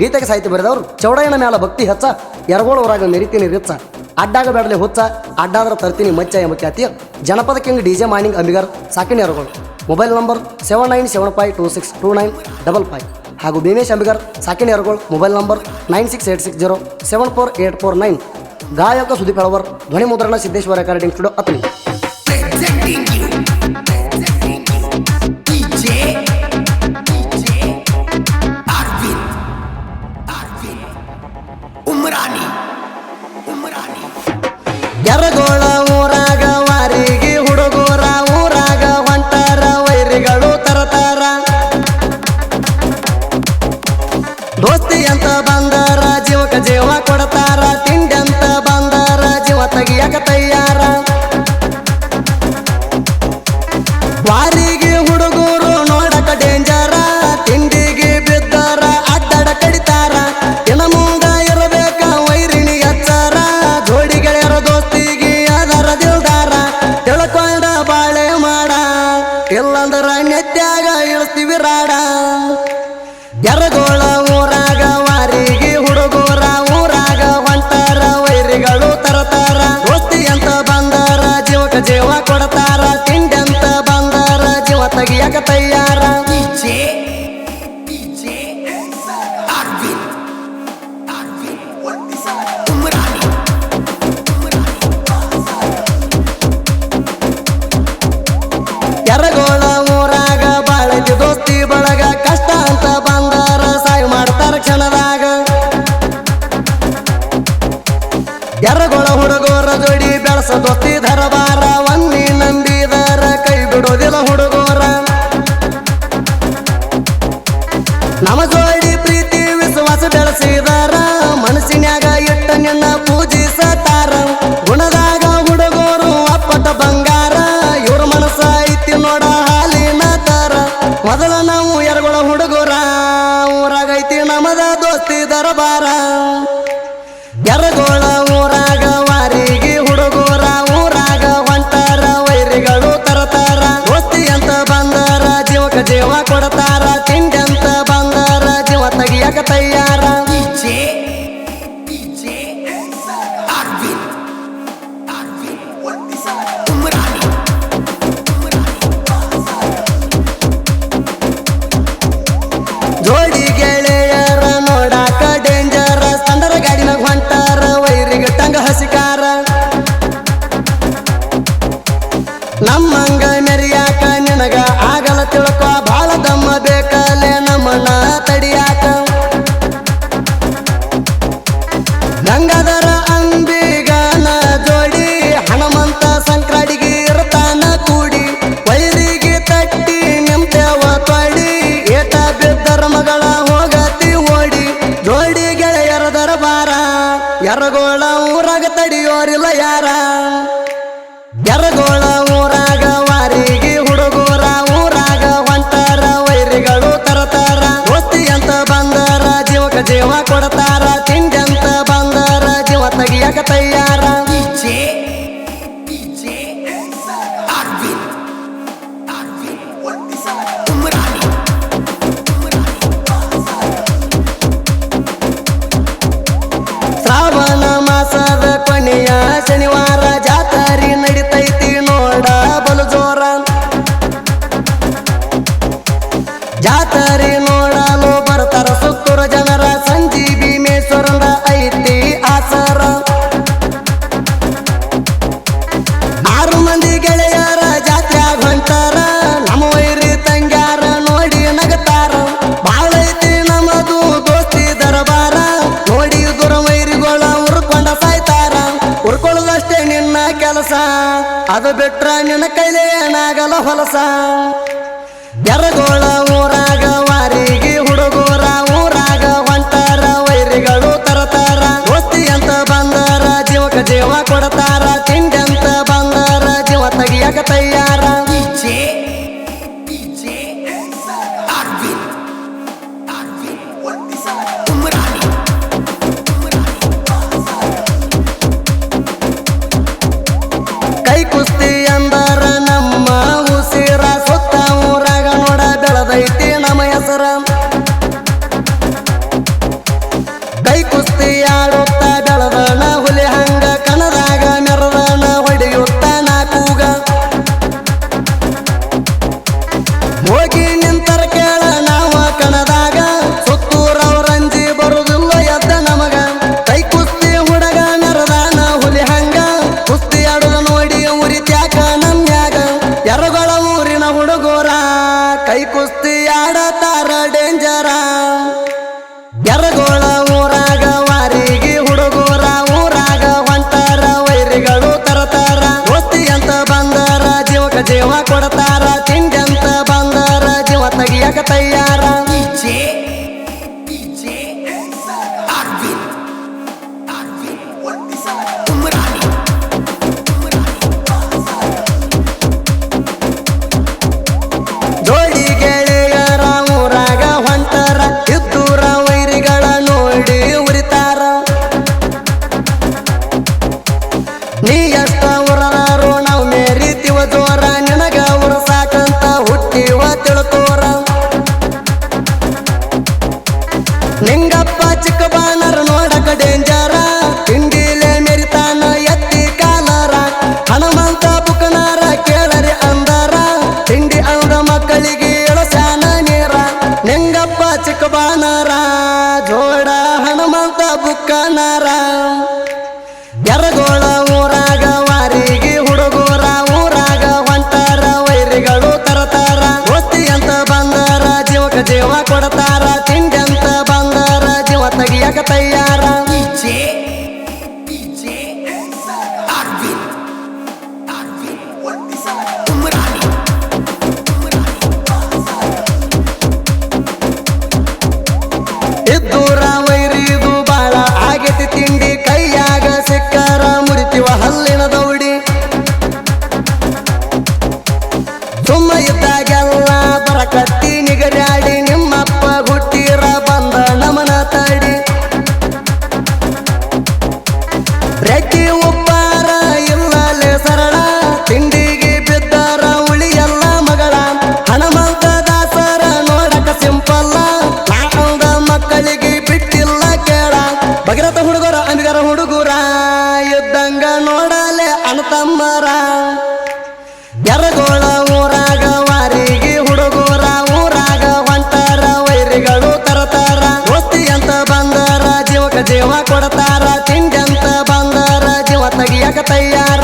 ಗೀತೆಗೆ ಸಾಹಿತ್ಯ ಬರೆದವರು, ಚೌಡಯ್ಯನ ಮ್ಯಾಲ ಭಕ್ತಿ ಹೆಚ್ಚ ಎರಗೋಳ ಊರಾಗ ಮೆರಿತೀನಿ ರಿಚ್ಚ ಅಡ್ಡಾಗ ಬೇಡಲೆ ಹುಚ್ಚ, ಅಡ್ಡಾದ್ರ ತರ್ತೀನಿ ಮಚ್ಚ ಎಂಬ ಖ್ಯಾತಿಯ ಜನಪದ king D J morning Ambigar ಸಾಕಿನ Eragolu mobile number seven nine seven five two six two nine double five. ಹಾಗೂ Bhimesh Ambigar ಸಾಕಿನ Eragola mobile number nine six eight six zero seven four eight four nine. ಗಾಯಕ ಸುದೀಪ್ ಹೆಳವರ್ ಧ್ವನಿ ಮುದ್ರಣ ಸಿದ್ದೇಶ್ವರ ರೆಕಾರ್ಡಿಂಗ್ ಸ್ಟುಡಿಯೋ ಅತ್ನಿ ಎರಗೋಳ ಊರಾಗ ವಾರಿಗೆ ಹುಡುಗೋರ ಊರಾಗ ಹೊಂಟಾರ, ವೈರಿಗಳು ತರತಾರ. ದೋಸ್ತಿ ಅಂತ ಬಂದಾರ ಜೀವಕ ಜೀವ ಕೊಡತಾರ, ತಿಂಡಿ ಅಂತ ಬಂದಾರ, ಜೀವ ತೆಗಿಯಕ ತಯ್ಯಾರ ಎರಗೋಳ ಊರಾಗ ವಾರಿಗೆ ಹುಡುಗೋರ ಊರಾಗ ಹೊಂಟಾರ, ವೈರಿಗಳು ತರತಾರ. ದೋಸ್ತಿ ಅಂತ ಬಂದಾರ ಜೀವಕ ಜೀವ ಕೊಡತಾರ. ತಿಂಡಿ ಅಂತ ಬಂದಾರ, ಜೀವ ತೆಗಿಯಕ ತಯ್ಯಾರ ನಮ್ಮ ಜೋಡಿ ಪ್ರೀತಿ ವಿಶ್ವಾಸ ಬೆಳೆಸಿದಾರ, ಮನಸ್ಸಿನ್ಯಾಗ ಇಟ್ಟ ನಿನ್ನ ಪೂಜಿಸತಾರ ಗುಣದಾಗ ಹುಡುಗರು ಅಪ್ಪಟ ಬಂಗಾರ, ಇವ್ರ ಮನಸ್ಸ ಐತಿ ನೋಡ ಹಾಲಿನ ತರ ಮೊದಲ ನಾವು ಎರಗಳ ಹುಡುಗರ, ಊರಾಗೈತಿ ನಮದ ದೋಸ್ತಿ ದರಬಾರ. ಎರಗೋಳ ಊರಾಗ ತೆಗಿಯಕ ಎರಗೋಳ ಜಾತಾರಿ ನೋಡಲು ಬರ್ತಾರ ಸುತ್ತೂರ ಜನರ. ಸಂಜಿ ಭೀಮೇಶ್ವರಂದ ಐತಿ ಆಸರ. ಆರು ಮಂದಿ ಗೆಳೆಯರ ಜಾತ್ರೆ ಹೊಂಟಾರ ನಮ್ಮ ವೈರಿ ತಂಗ್ಯಾರ ನೋಡಿ ನಗತಾರ. ಬಾಳೈತಿ ನಮ್ಮದು ದೋಸ್ತಿ ದರಬಾರ. ನೋಡಿ ದುರ ವೈರಿಗಳ ಉರ್ಕೊಂಡ ಸಾಯ್ತಾರ. ಉರ್ಕೊಳ್ಳೋದಷ್ಟೇ ನಿನ್ನ ಕೆಲಸ. ಅದು ಬಿಟ್ರ ನಿನ್ನ ಕೈಲೇ ಏನಾಗಲ್ಲ ಹೊಲಸ. ಎರಗೋಳ கொடத்த ಕೊಡತಾರ ತಿಂಡಿ ಅಂತ ಬಂದಾರ ಜೀವ ತೆಗಿಯಕ ತಯ್ಯ ಹೆಕ್ಕಿ ಉಪ್ಪಾರ ಇಲ್ಲಲೆ ಸರಳ. ತಿಂಡಿಗೆ ಬಿದ್ದಾರ ಉಳಿಯಲ್ಲ ಮಗಳ. ಹಣಮಂತ ದಾಸರ ನೋಡಕ ಸಿಂಪಲ್ಲ. ನಾಟಂದ ಮಕ್ಕಳಿಗೆ ಬಿಟ್ಟಿಲ್ಲ ಕೇಳ. ಭಗೀರಥ ಹುಡುಗರ ಅಂಬಿಗರ ಹುಡುಗರ ಇದ್ದಂಗ ನೋಡಲೆ ಅಣತಮ್ಮರ ಎರಗೋಳ ಕಲಿಯಾಕ ತಯಾರ?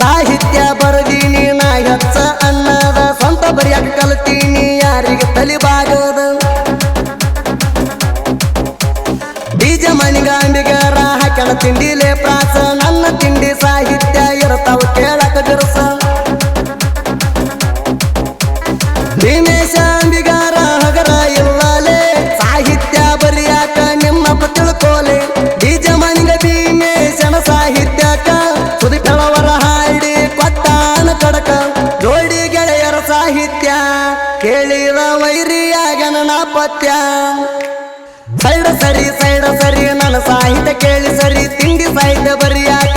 ಸಾಹಿತ್ಯ ಬರದೀನಿ ನಾ ಹೆಚ್ಚ ಅನ್ನದ ಸ್ವಂತ ಬರೆಯಾಕ ಕಲ್ತೀನಿ ಯಾರಿಗೆ ತಲಿಬಾಗದ ಬೀಜ ಮಣಿಗಾಂಡಿಗರ ಹಾಕಣ ತಿಂಡಿಲೆ ಪ್ರಾಸ ನನ್ನ ತಿಂಡಿ ಸೈಡ ಸರಿ ಸೈಡ ಸರಿ ನನ್ನ ಸಾಹಿತ್ಯ ಕೇಳಿ ಸರಿ ತಿಂಡಿ ಸಾಹಿತ್ಯ ಬರಿಯಾಗಿ